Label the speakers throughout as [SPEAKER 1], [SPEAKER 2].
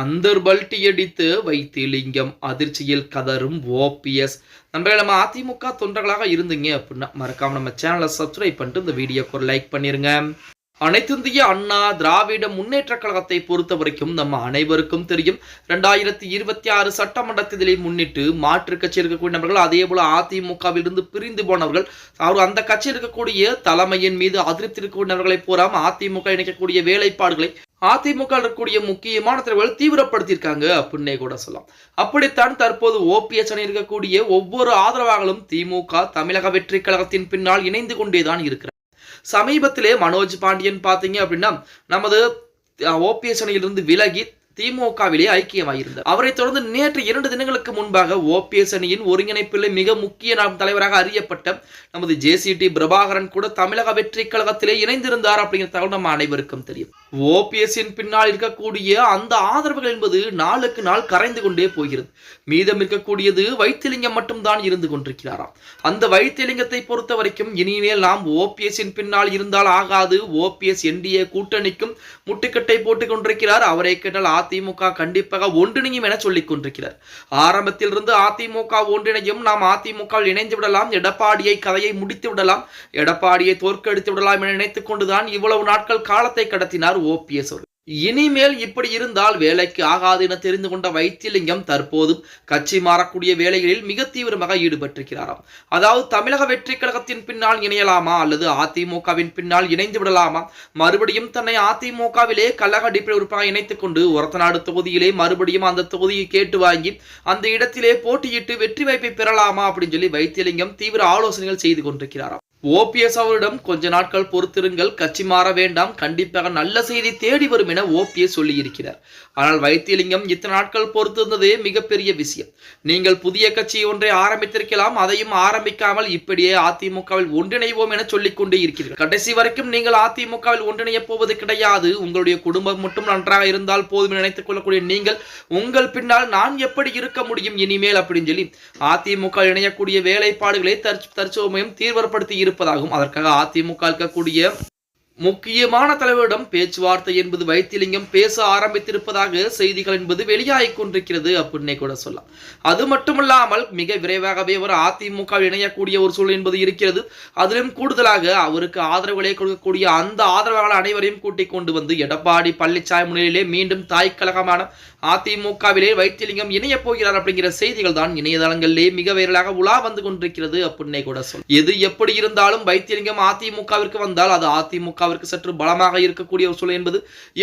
[SPEAKER 1] அந்தர் அடித்து வைத்திலிங்கம் அதிர்ச்சியில் கதரும் ஓபிஎஸ். நண்பர்கள் நம்ம அதிமுக தொண்டர்களாக இருந்தீங்க அப்படின்னா மறக்காம நம்ம சேனலை சப்ஸ்கிரைப் பண்ணிட்டு இந்த வீடியோக்கு ஒரு லைக் பண்ணிருங்க. அனைத்திந்திய அண்ணா திராவிட முன்னேற்ற கழகத்தை பொறுத்த வரைக்கும் நம்ம அனைவருக்கும் தெரியும். ரெண்டாயிரத்தி இருபத்தி ஆறு சட்டமன்ற தேர்தலை முன்னிட்டு மாற்று கட்சி இருக்கக்கூடிய நபர்கள் அதே போல அதிமுகவிலிருந்து பிரிந்து போனவர்கள் அவர் அந்த கட்சியில் இருக்கக்கூடிய தலைமையின் மீது அதிருப்தி இருக்கக்கூடிய நபர்களை பூராம் அதிமுக இணைக்கக்கூடிய வேலைப்பாடுகளை அதிமுக இருக்கக்கூடிய முக்கியமான தலைவர்கள் தீவிரப்படுத்தியிருக்காங்க அப்படின்னே கூட சொல்லலாம். அப்படித்தான் தற்போது ஓபிஎஸ் அணி இருக்கக்கூடிய ஒவ்வொரு ஆதரவாளர்களும் திமுக தமிழக வெற்றி கழகத்தின் பின்னால் இணைந்து கொண்டேதான் இருக்கிறார் சமீபத்திலே மனோஜ் பாண்டியன் பார்த்தீங்க அப்படின்னா நமது ஓபிஎஸ் அணியிலிருந்து விலகி திமுகவிலே ஐக்கியமாயிருந்தார். அவரை தொடர்ந்து நேற்று இரண்டு தினங்களுக்கு முன்பாக ஓபிஎஸ் அணியின் ஒருங்கிணைப்பில் மிக முக்கிய நாம் தலைவராக அறியப்பட்ட நமது ஜேசிடி பிரபாகரன் கூட தமிழக வெற்றி கழகத்திலே இணைந்திருந்தார் அப்படிங்கிற தகவல் நம்ம அனைவருக்கும் தெரியும். ஓபிஎஸ்ஸின் பின்னால் இருக்கக்கூடிய அந்த ஆதரவுகள் என்பது நாளுக்கு நாள் கரைந்து கொண்டே போகிறது. மீதம் இருக்கக்கூடியது வைத்திலிங்கம் மட்டும்தான் இருந்து கொண்டிருக்கிறாராம். அந்த வைத்திலிங்கத்தை பொறுத்த வரைக்கும் இனிமேல் நாம் ஓபிஎஸ்ஸின் பின்னால் இருந்தால் ஆகாது. ஓபிஎஸ் என்டிஏ கூட்டணிக்கும் முட்டுக்கட்டை போட்டுக் கொண்டிருக்கிறார். அவரை கேட்டால் அதிமுக கண்டிப்பாக ஒன்றிணையும் என சொல்லிக் கொண்டிருக்கிறார். ஆரம்பத்தில் இருந்து அதிமுக ஒன்றிணையும் நாம் அதிமுக இணைந்து விடலாம். எடப்பாடியை கதையை முடித்து விடலாம். எடப்பாடியை தோற்கடித்து விடலாம் என நினைத்துக் கொண்டுதான் இவ்வளவு நாட்கள் காலத்தை கடத்தினார் ஓபிஎஸ் அவர்கள் இனிமேல் இப்படி இருந்தால் வேலைக்கு ஆகாது என தெரிந்து கொண்ட வைத்தியலிங்கம் தற்போதும் கட்சி மாறக்கூடிய வேலைகளில் மிக தீவிரமாக ஈடுபட்டிருக்கிறாராம். அதாவது தமிழக வெற்றி கழகத்தின் பின்னால் இணையலாமா அல்லது அதிமுகவின் பின்னால் இணைந்து விடலாமா? மறுபடியும் தன்னை அதிமுகவிலே கழக அடிப்படை உறுப்பாக இணைத்துக் கொண்டு ஒரத்தநாடு தொகுதியிலே மறுபடியும் அந்த தொகுதியை கேட்டு வாங்கி அந்த இடத்திலே போட்டியிட்டு வெற்றி வாய்ப்பை பெறலாமா அப்படின்னு சொல்லி வைத்தியலிங்கம் தீவிர ஆலோசனைகள் செய்து கொண்டிருக்கிறாராம். ஓபிஎஸ் அவரிடம் கொஞ்ச நாட்கள் பொறுத்திருங்கள் கட்சி மாற வேண்டாம் கண்டிப்பாக நல்ல செய்தி தேடி வரும் என ஓபிஎஸ் சொல்லியிருக்கிறார். ஆனால் வைத்தியலிங்கம் இத்தனை நாட்கள் பொறுத்திருந்ததே மிகப்பெரிய விஷயம். நீங்கள் புதிய கட்சி ஒன்றை ஆரம்பித்திருக்கலாம் அதையும் ஆரம்பிக்காமல் இப்படியே அதிமுகவில் ஒன்றிணைவோம் என சொல்லிக் கொண்டே இருக்கிறீர்கள். கடைசி வரைக்கும் நீங்கள் அதிமுகவில் ஒன்றிணைய போவது கிடையாது. உங்களுடைய குடும்பம் மட்டும் நன்றாக இருந்தால் போதும் நினைத்துக் கொள்ளக்கூடிய நீங்கள் உங்கள் பின்னால் நான் எப்படி இருக்க முடியும் இனிமேல் அப்படின்னு சொல்லி அதிமுக இணையக்கூடிய வேலைப்பாடுகளை தற்ச தற்சமயம் தீவிரப்படுத்தி இருப்பதாகவும் அதற்காக அதிமுக இருக்கக்கூடிய முக்கியமான தலைவரிடம் பேச்சுவார்த்தை என்பது வைத்தியலிங்கம் பேச ஆரம்பித்திருப்பதாக செய்திகள் என்பது வெளியாகி கொண்டிருக்கிறது அப்படின்னே கூட சொல்லலாம். அது மட்டுமல்லாமல் மிக விரைவாகவே அவர் அதிமுக இணையக்கூடிய ஒரு சூழல் என்பது இருக்கிறது. அதிலும் கூடுதலாக அவருக்கு ஆதரவுகளை கொடுக்கக்கூடிய அந்த ஆதரவாளர் அனைவரையும் கூட்டிக் கொண்டு வந்து எடப்பாடி பழனிசாமி முன்னிலையிலே மீண்டும் தாய் கழகமான அதிமுகவிலே வைத்தியலிங்கம் இணைய போகிறார் அப்படிங்கிற செய்திகள் தான் இணையதளங்களிலே மிக வைரலாக உலா வந்து கொண்டிருக்கிறது அப்படின்னே கூட சொல்லும் எது எப்படி இருந்தாலும் வைத்தியலிங்கம் அதிமுகவிற்கு வந்தால் அது அதிமுகவிற்கு சற்று பலமாக இருக்கக்கூடிய ஒரு சூழல் என்பது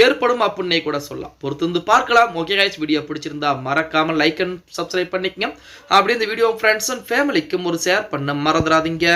[SPEAKER 1] ஏற்படும் அப்படின்னே கூட சொல்லலாம். பொறுத்திருந்து பார்க்கலாம். ஓகே கைஸ் வீடியோ பிடிச்சிருந்தா மறக்காம லைக் அண்ட் சப்ஸ்கிரைப் பண்ணிக்கங்க. அப்படி இந்த வீடியோ ஃப்ரெண்ட்ஸ் அண்ட் ஃபேமிலிக்கும் ஒரு ஷேர் பண்ண மறந்துடாதீங்க